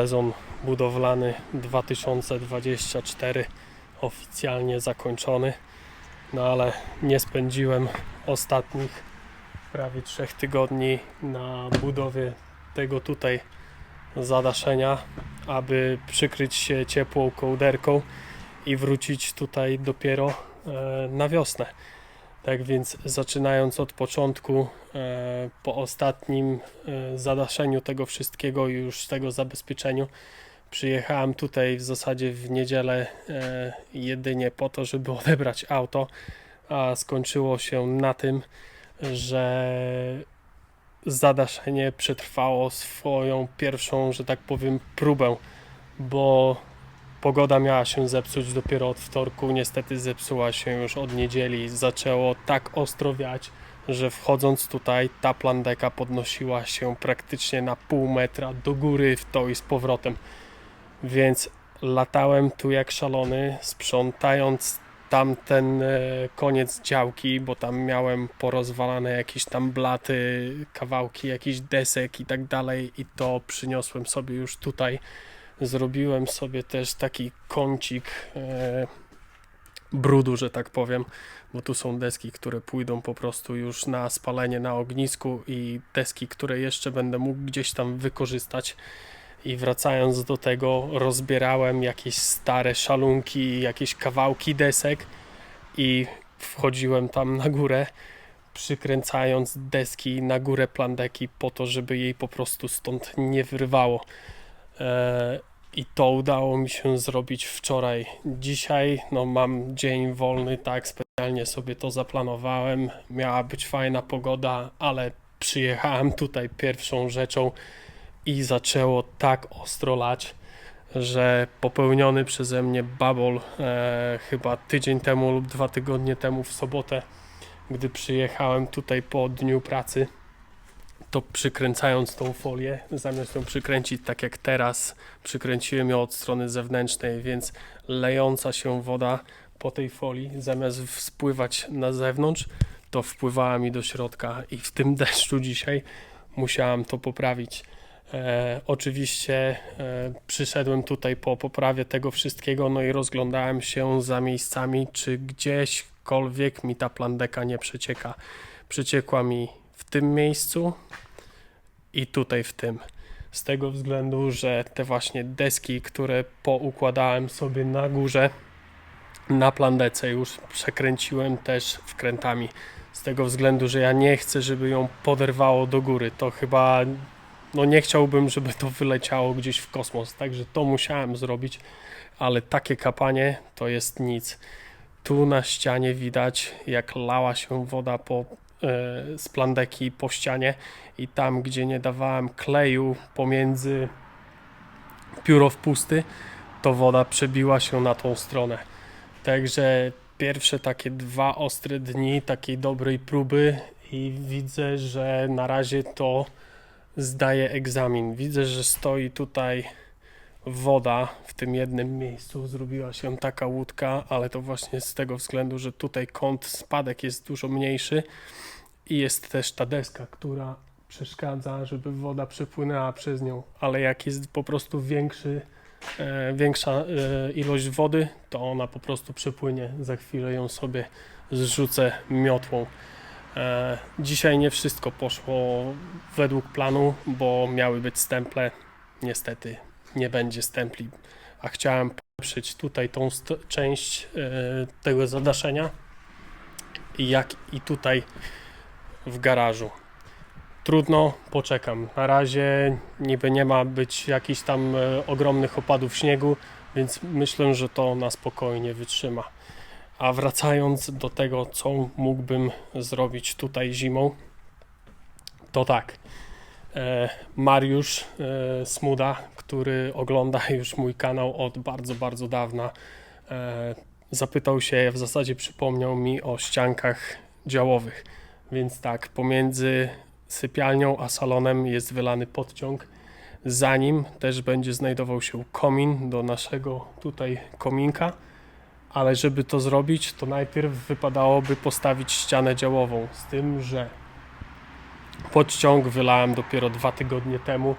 sezon budowlany 2024 oficjalnie zakończony. No ale nie spędziłem ostatnich prawie trzech tygodni na budowie tego tutaj zadaszenia, aby przykryć się ciepłą kołderką i wrócić tutaj dopiero e, na wiosnę. Tak więc zaczynając od początku, e, po ostatnim e, zadaszeniu tego wszystkiego i już tego zabezpieczeniu, przyjechałem tutaj w zasadzie w niedzielę e, jedynie po to, żeby odebrać auto, a skończyło się na tym, że zadaszenie przetrwało swoją pierwszą, że tak powiem, próbę, bo pogoda miała się zepsuć dopiero od wtorku, niestety zepsuła się już od niedzieli, zaczęło tak ostro wiać, że wchodząc tutaj ta plandeka podnosiła się praktycznie na pół metra do góry w to i z powrotem. Więc latałem tu jak szalony, sprzątając tamten e, koniec działki, bo tam miałem porozwalane jakieś tam blaty, kawałki jakichś desek i tak dalej i to przyniosłem sobie już tutaj. Zrobiłem sobie też taki kącik e, brudu, że tak powiem, bo tu są deski, które pójdą po prostu już na spalenie na ognisku i deski, które jeszcze będę mógł gdzieś tam wykorzystać. I wracając do tego, rozbierałem jakieś stare szalunki, jakieś kawałki desek i wchodziłem tam na górę, przykręcając deski na górę plandeki po to, żeby jej po prostu stąd nie wyrwało. E, I to udało mi się zrobić wczoraj. Dzisiaj no, mam dzień wolny, tak specjalnie sobie to zaplanowałem. Miała być fajna pogoda, ale przyjechałem tutaj pierwszą rzeczą i zaczęło tak ostro lać, że popełniony przeze mnie babol e, chyba tydzień temu lub dwa tygodnie temu w sobotę, gdy przyjechałem tutaj po dniu pracy, to przykręcając tą folię, zamiast ją przykręcić tak jak teraz, przykręciłem ją od strony zewnętrznej, więc lejąca się woda po tej folii, zamiast spływać na zewnątrz, to wpływała mi do środka i w tym deszczu dzisiaj musiałem to poprawić. E, oczywiście e, przyszedłem tutaj po poprawie tego wszystkiego, no i rozglądałem się za miejscami, czy gdzieśkolwiek mi ta plandeka nie przecieka. Przeciekła mi w tym miejscu i tutaj w tym. Z tego względu, że te właśnie deski, które poukładałem sobie na górze, na plandece już przekręciłem też wkrętami. Z tego względu, że ja nie chcę, żeby ją poderwało do góry. To chyba no nie chciałbym, żeby to wyleciało gdzieś w kosmos, także to musiałem zrobić, ale takie kapanie to jest nic. Tu na ścianie widać, jak lała się woda po, z plandeki po ścianie i tam, gdzie nie dawałem kleju pomiędzy pióro wpusty, to woda przebiła się na tą stronę. Także pierwsze takie dwa ostre dni takiej dobrej próby i widzę, że na razie to zdaje egzamin. Widzę, że stoi tutaj woda w tym jednym miejscu. Zrobiła się taka łódka, ale to właśnie z tego względu, że tutaj kąt spadek jest dużo mniejszy i jest też ta deska, która przeszkadza, żeby woda przepłynęła przez nią. Ale jak jest po prostu większy, e, większa e, ilość wody, to ona po prostu przepłynie. Za chwilę ją sobie zrzucę miotłą. E, Dzisiaj nie wszystko poszło według planu, bo miały być stemple. Niestety nie będzie stempli, a chciałem polepszyć tutaj tą część e, tego zadaszenia, jak i tutaj w garażu. Trudno, poczekam. Na razie niby nie ma być jakichś tam e, ogromnych opadów śniegu, więc myślę, że to na spokojnie wytrzyma. A wracając do tego, co mógłbym zrobić tutaj zimą, to tak. E, Mariusz e, Smuda, który ogląda już mój kanał od bardzo, bardzo dawna, e, zapytał się, w zasadzie przypomniał mi o ściankach działowych. Więc tak, pomiędzy sypialnią a salonem jest wylany podciąg. Za nim też będzie znajdował się komin do naszego tutaj kominka ale żeby to zrobić, to najpierw wypadałoby postawić ścianę działową. Z tym, że podciąg wylałem dopiero dwa tygodnie temu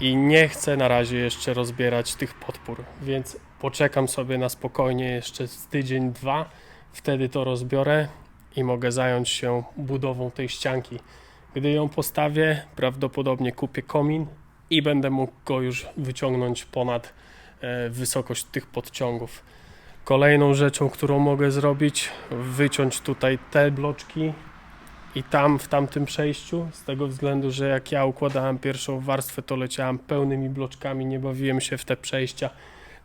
i nie chcę na razie jeszcze rozbierać tych podpór, więc poczekam sobie na spokojnie jeszcze tydzień, dwa, wtedy to rozbiorę i mogę zająć się budową tej ścianki. Gdy ją postawię, prawdopodobnie kupię komin i będę mógł go już wyciągnąć ponad e, wysokość tych podciągów. Kolejną rzeczą, którą mogę zrobić, wyciąć tutaj te bloczki i tam w tamtym przejściu, z tego względu, że jak ja układałem pierwszą warstwę, to leciałem pełnymi bloczkami, nie bawiłem się w te przejścia.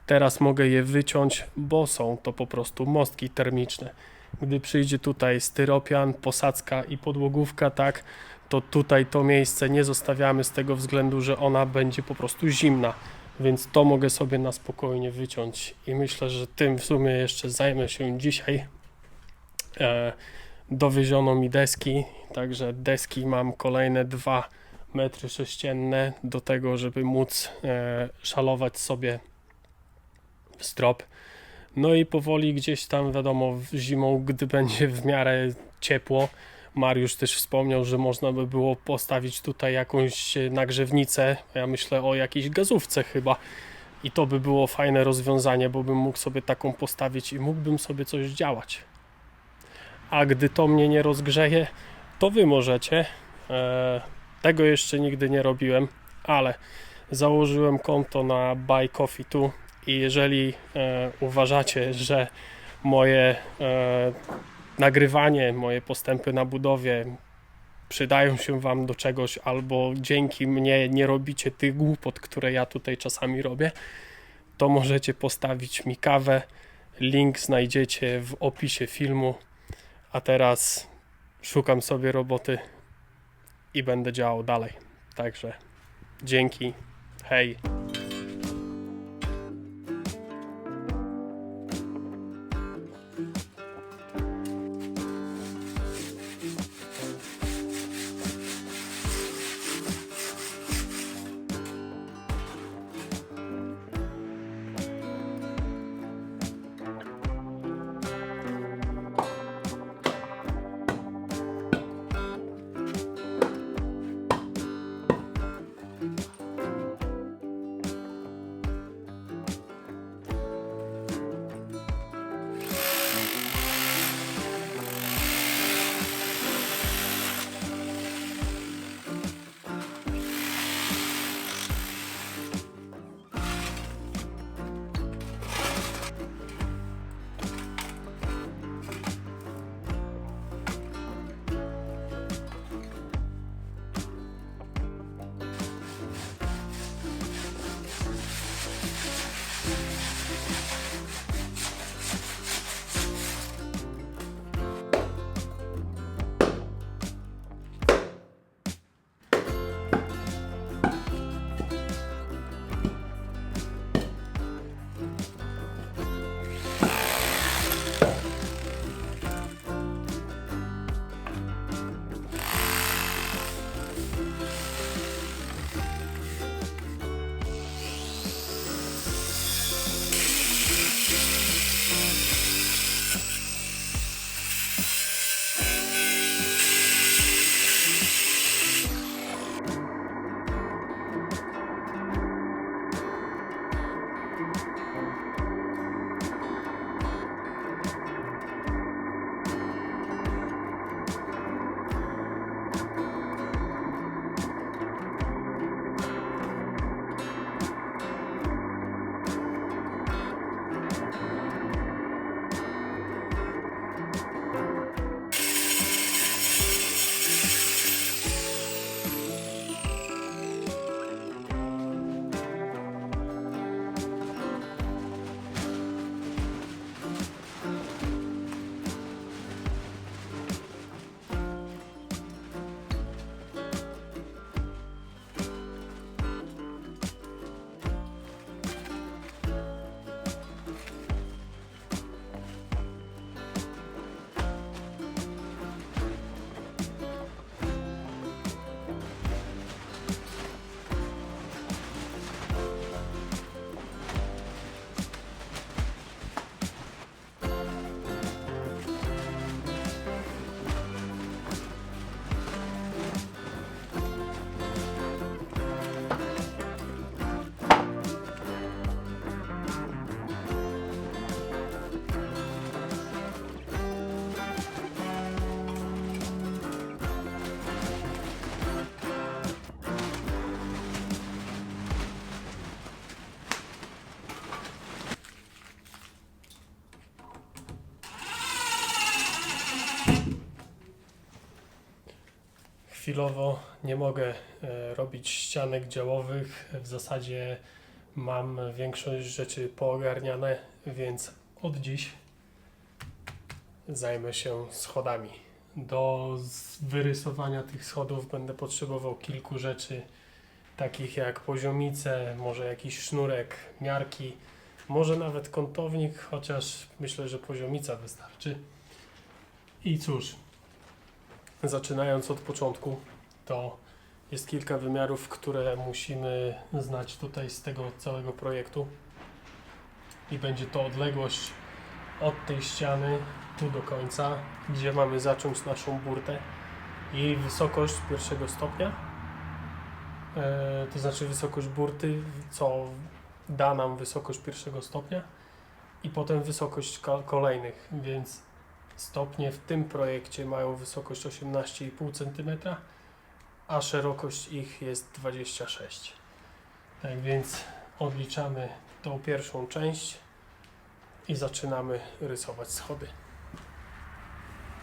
Teraz mogę je wyciąć, bo są to po prostu mostki termiczne. Gdy przyjdzie tutaj styropian, posadzka i podłogówka, tak, to tutaj to miejsce nie zostawiamy z tego względu, że ona będzie po prostu zimna. Więc to mogę sobie na spokojnie wyciąć i myślę, że tym w sumie jeszcze zajmę się dzisiaj. E, dowieziono mi deski, także deski mam kolejne 2 metry sześcienne do tego, żeby móc e, szalować sobie strop. No i powoli gdzieś tam, wiadomo, zimą, gdy będzie w miarę ciepło, Mariusz też wspomniał, że można by było postawić tutaj jakąś nagrzewnicę. Ja myślę o jakiejś gazówce chyba. I to by było fajne rozwiązanie, bo bym mógł sobie taką postawić i mógłbym sobie coś działać. A gdy to mnie nie rozgrzeje, to wy możecie. E, tego jeszcze nigdy nie robiłem, ale założyłem konto na Buy Coffee Tu i jeżeli e, uważacie, że moje e, nagrywanie, moje postępy na budowie przydają się Wam do czegoś, albo dzięki mnie nie robicie tych głupot, które ja tutaj czasami robię, to możecie postawić mi kawę. Link znajdziecie w opisie filmu. A teraz szukam sobie roboty i będę działał dalej. Także dzięki. Hej. Chwilowo nie mogę e, robić ścianek działowych. W zasadzie mam większość rzeczy poogarniane, więc od dziś zajmę się schodami. Do wyrysowania tych schodów będę potrzebował kilku rzeczy, takich jak poziomice, może jakiś sznurek, miarki, może nawet kątownik, chociaż myślę, że poziomica wystarczy. I cóż, zaczynając od początku, to jest kilka wymiarów, które musimy znać tutaj z tego całego projektu. I będzie to odległość od tej ściany tu do końca, gdzie mamy zacząć naszą burtę. Jej wysokość pierwszego stopnia, e, to znaczy wysokość burty, co da nam wysokość pierwszego stopnia i potem wysokość ko- kolejnych, więc stopnie w tym projekcie mają wysokość 18,5 cm, a szerokość ich jest 26. Tak więc odliczamy tą pierwszą część i zaczynamy rysować schody.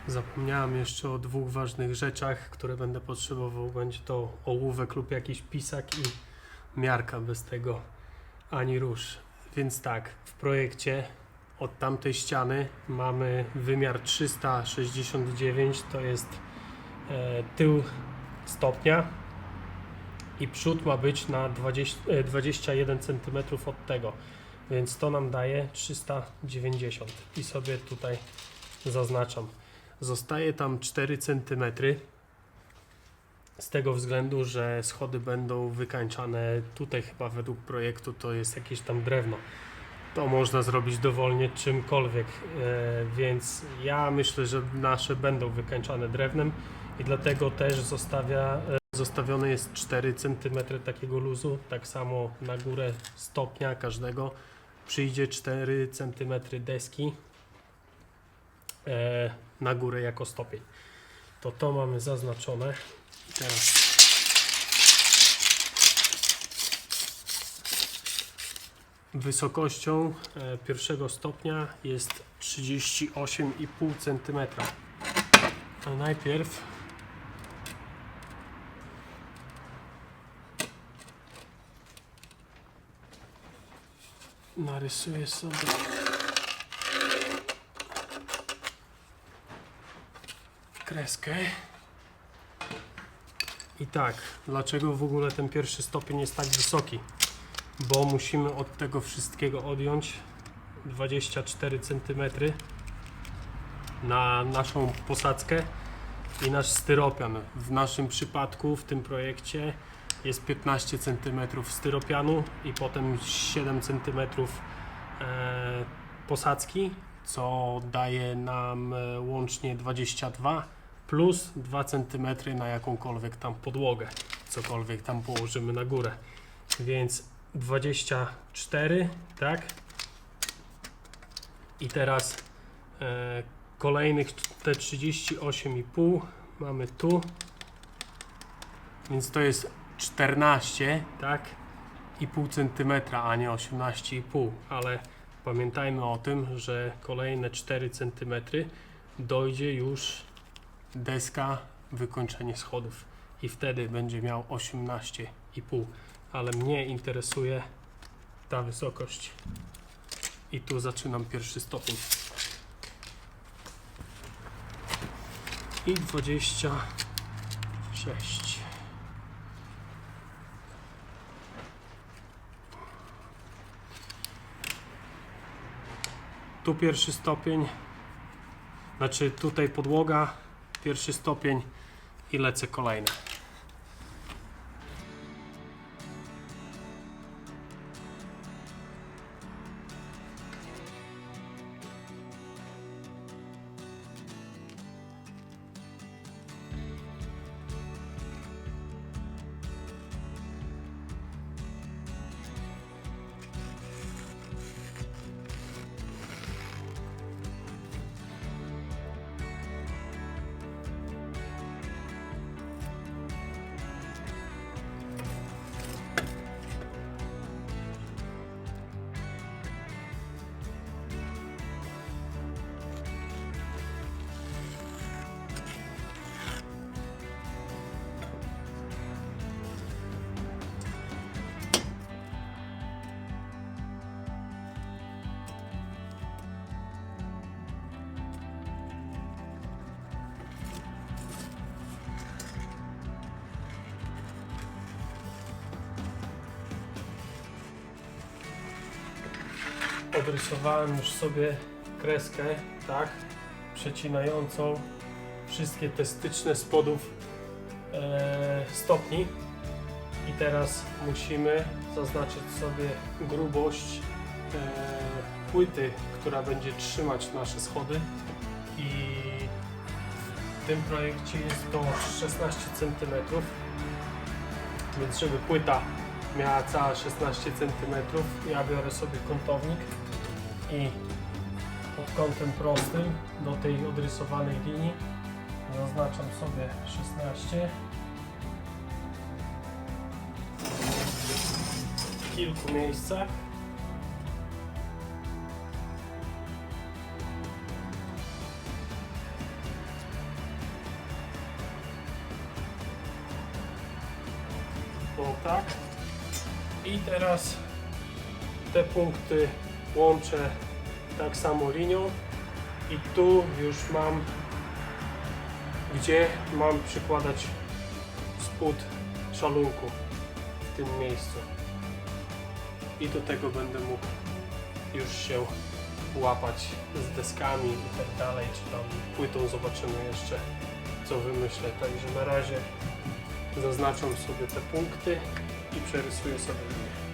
Zapomniałem jeszcze o dwóch ważnych rzeczach, które będę potrzebował. Będzie to ołówek lub jakiś pisak i miarka bez tego ani rusz. Więc tak, w projekcie od tamtej ściany mamy wymiar 369, to jest e, tył stopnia i przód ma być na 20, e, 21 cm od tego, więc to nam daje 390 i sobie tutaj zaznaczam. Zostaje tam 4 cm z tego względu, że schody będą wykańczane. Tutaj chyba według projektu to jest jakieś tam drewno to można zrobić dowolnie czymkolwiek, e, więc ja myślę, że nasze będą wykańczane drewnem i dlatego też zostawia, e, zostawione jest 4 cm takiego luzu, tak samo na górę stopnia każdego przyjdzie 4 cm deski e, na górę jako stopień. To to mamy zaznaczone. Teraz Wysokością e, pierwszego stopnia jest 38,5 cm. To najpierw narysuję sobie kreskę. I tak, dlaczego w ogóle ten pierwszy stopień jest tak wysoki? Bo musimy od tego wszystkiego odjąć 24 cm na naszą posadzkę i nasz styropian. W naszym przypadku, w tym projekcie jest 15 cm styropianu i potem 7 cm e, posadzki, co daje nam e, łącznie 22 plus 2 cm na jakąkolwiek tam podłogę, cokolwiek tam położymy na górę. Więc 24, tak? I teraz e, kolejnych te 38,5 mamy tu. Więc to jest 14, tak? I pół centymetra, a nie 18,5, ale pamiętajmy o tym, że kolejne 4 cm dojdzie już deska wykończenie schodów i wtedy będzie miał 18,5 ale mnie interesuje ta wysokość. I tu zaczynam pierwszy stopień. I 26. Tu pierwszy stopień, znaczy tutaj podłoga, pierwszy stopień i lecę kolejne. Odrysowałem już sobie kreskę, tak, przecinającą wszystkie te styczne spodów e, stopni. I teraz musimy zaznaczyć sobie grubość e, płyty, która będzie trzymać nasze schody. I w tym projekcie jest to 16 cm więc żeby płyta miała cała 16 cm ja biorę sobie kątownik i pod kątem prostym do tej odrysowanej linii zaznaczam sobie 16 w kilku miejscach. O tak i teraz te punkty łączę tak samo linią. I tu już mam gdzie mam przykładać spód szalunku w tym miejscu. I do tego będę mógł już się łapać z deskami i tak dalej, czy tam płytą. Zobaczymy jeszcze co wymyślę, także na razie zaznaczam sobie te punkty i przerysuję sobie linię.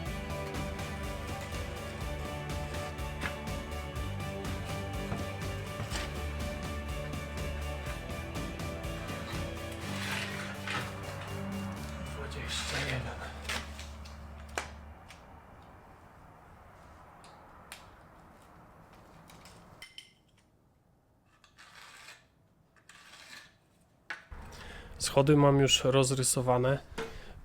Schody mam już rozrysowane.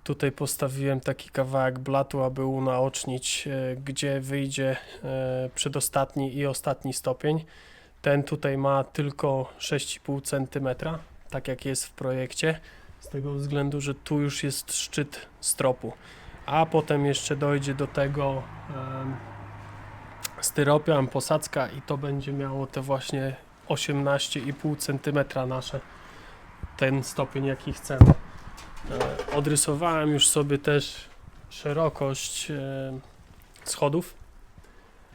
Tutaj postawiłem taki kawałek blatu, aby unaocznić, e, gdzie wyjdzie e, przedostatni i ostatni stopień. Ten tutaj ma tylko 6,5 cm, tak jak jest w projekcie, z tego względu, że tu już jest szczyt stropu. A potem jeszcze dojdzie do tego styropian, posadzka i to będzie miało te właśnie 18,5 cm nasze ten stopień jaki chcemy. E, Odrysowałem już sobie też szerokość e, schodów.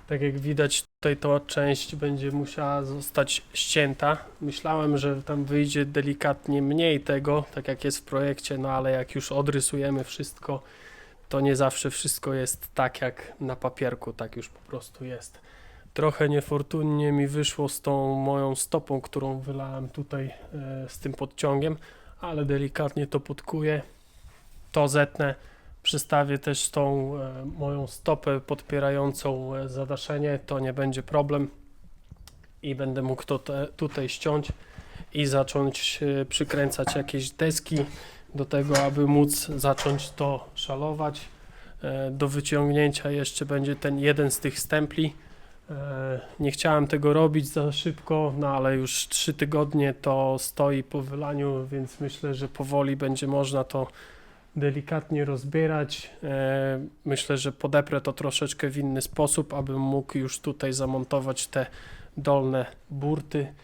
Tak jak widać tutaj ta część będzie musiała zostać ścięta. Myślałem, że tam wyjdzie delikatnie mniej tego, tak jak jest w projekcie, no ale jak już odrysujemy wszystko, to nie zawsze wszystko jest tak jak na papierku, tak już po prostu jest. Trochę niefortunnie mi wyszło z tą moją stopą, którą wylałem tutaj e, z tym podciągiem, ale delikatnie to podkuję. To zetnę. Przystawię też tą e, moją stopę podpierającą e, zadaszenie, to nie będzie problem. I będę mógł to te, tutaj ściąć i zacząć przykręcać jakieś deski do tego, aby móc zacząć to szalować. E, Do wyciągnięcia jeszcze będzie ten jeden z tych stempli. E, Nie chciałem tego robić za szybko, no ale już trzy tygodnie to stoi po wylaniu, więc myślę, że powoli będzie można to delikatnie rozbierać. E, Myślę, że podeprę to troszeczkę w inny sposób, abym mógł już tutaj zamontować te dolne burty.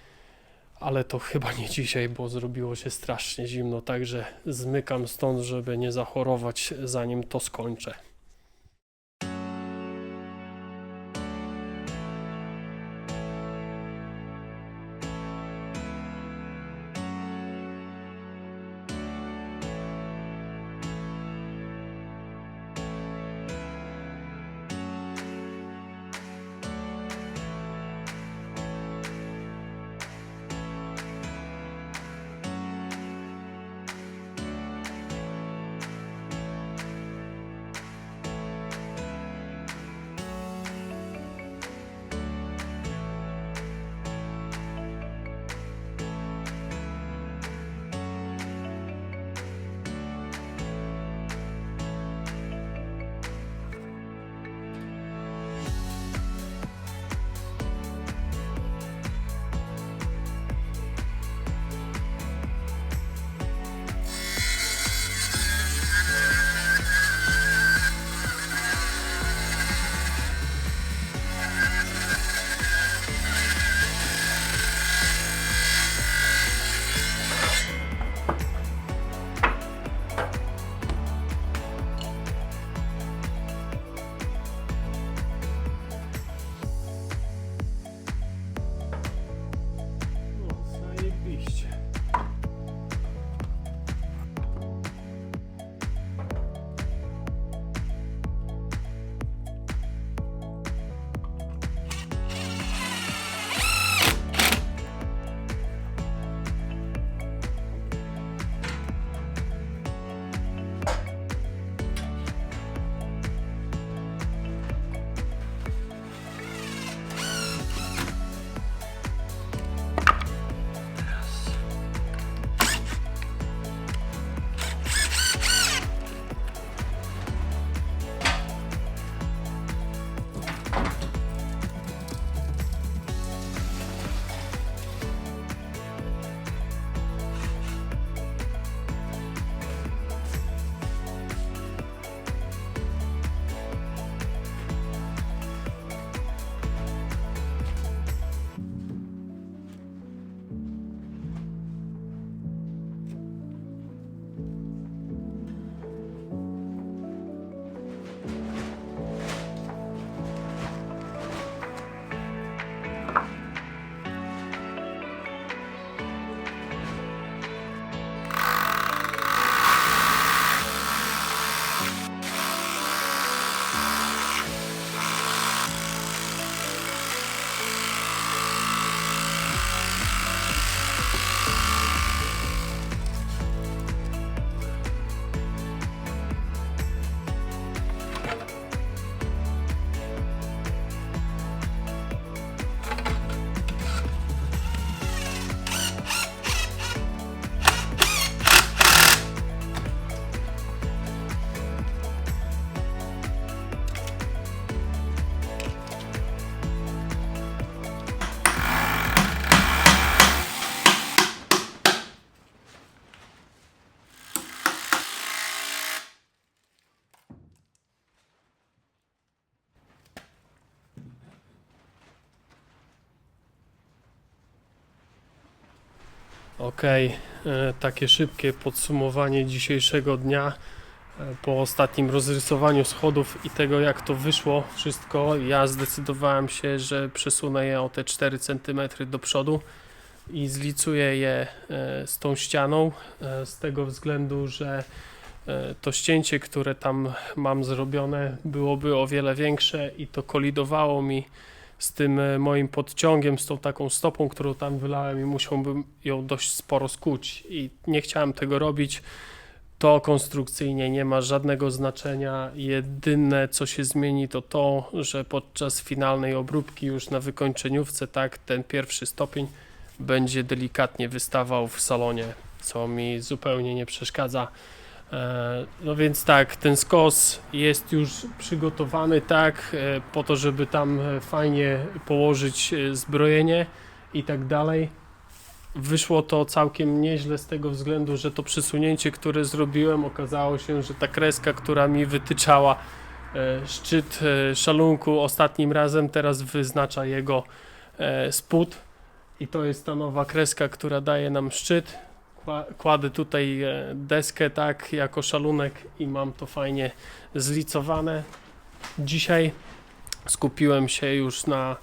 Ale to chyba nie dzisiaj, bo zrobiło się strasznie zimno, także zmykam stąd, żeby nie zachorować zanim to skończę. Okej, e, takie szybkie podsumowanie dzisiejszego dnia. E, Po ostatnim rozrysowaniu schodów i tego jak to wyszło wszystko, ja zdecydowałem się, że przesunę je o te 4 cm do przodu i zlicuję je e, z tą ścianą z tego względu, że to ścięcie, które tam mam zrobione byłoby o wiele większe i to kolidowało mi z tym e, moim podciągiem, z tą taką stopą, którą tam wylałem i musiałbym ją dość sporo skuć i nie chciałem tego robić. To konstrukcyjnie nie ma żadnego znaczenia. Jedyne co się zmieni to to, że podczas finalnej obróbki już na wykończeniówce tak ten pierwszy stopień będzie delikatnie wystawał w salonie, co mi zupełnie nie przeszkadza. E, No więc tak, ten skos jest już przygotowany tak, e, po to, żeby tam e, fajnie położyć zbrojenie i tak dalej. Wyszło to całkiem nieźle z tego względu, że to przesunięcie, które zrobiłem, okazało się, że ta kreska, która mi wytyczała szczyt szalunku ostatnim razem, teraz wyznacza jego spód. I to jest ta nowa kreska, która daje nam szczyt. Kła- Kładę tutaj e, deskę tak jako szalunek i mam to fajnie zlicowane. Dzisiaj skupiłem się już na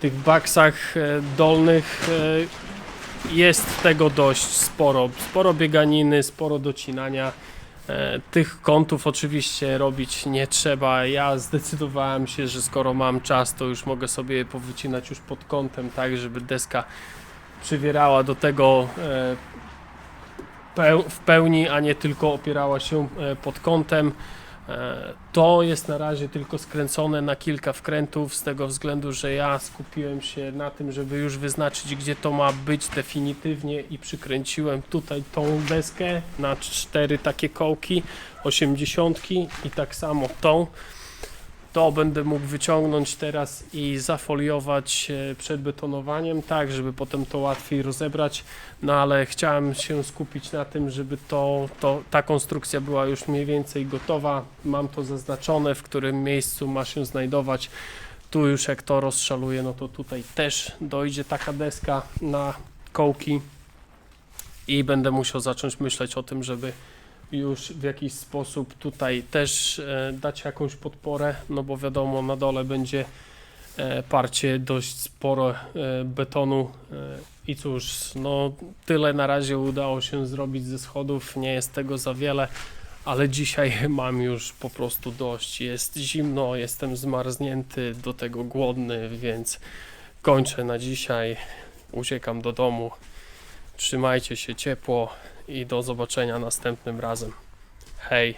tych baksach e, dolnych. e, Jest tego dość sporo. Sporo bieganiny, sporo docinania. Tych kątów oczywiście robić nie trzeba. Ja zdecydowałem się, że skoro mam czas, to już mogę sobie je powycinać już pod kątem, tak żeby deska przywierała do tego w pełni, a nie tylko opierała się e, pod kątem. E, To jest na razie tylko skręcone na kilka wkrętów, z tego względu, że ja skupiłem się na tym, żeby już wyznaczyć, gdzie to ma być definitywnie i przykręciłem tutaj tą deskę na cztery takie kołki, 80 i tak samo tą. To będę mógł wyciągnąć teraz i zafoliować e, przed betonowaniem, tak, żeby potem to łatwiej rozebrać. No ale chciałem się skupić na tym, żeby to, to, ta konstrukcja była już mniej więcej gotowa. Mam to zaznaczone, w którym miejscu ma się znajdować. Tu już jak to rozszaluję, no to tutaj też dojdzie taka deska na kołki i będę musiał zacząć myśleć o tym, żeby już w jakiś sposób tutaj też e, dać jakąś podporę, no bo wiadomo na dole będzie e, parcie dość sporo e, betonu. I cóż, no tyle na razie udało się zrobić ze schodów, nie jest tego za wiele, ale dzisiaj mam już po prostu dość, jest zimno, jestem zmarznięty, do tego głodny, więc kończę na dzisiaj, uciekam do domu, trzymajcie się ciepło i do zobaczenia następnym razem. Hej!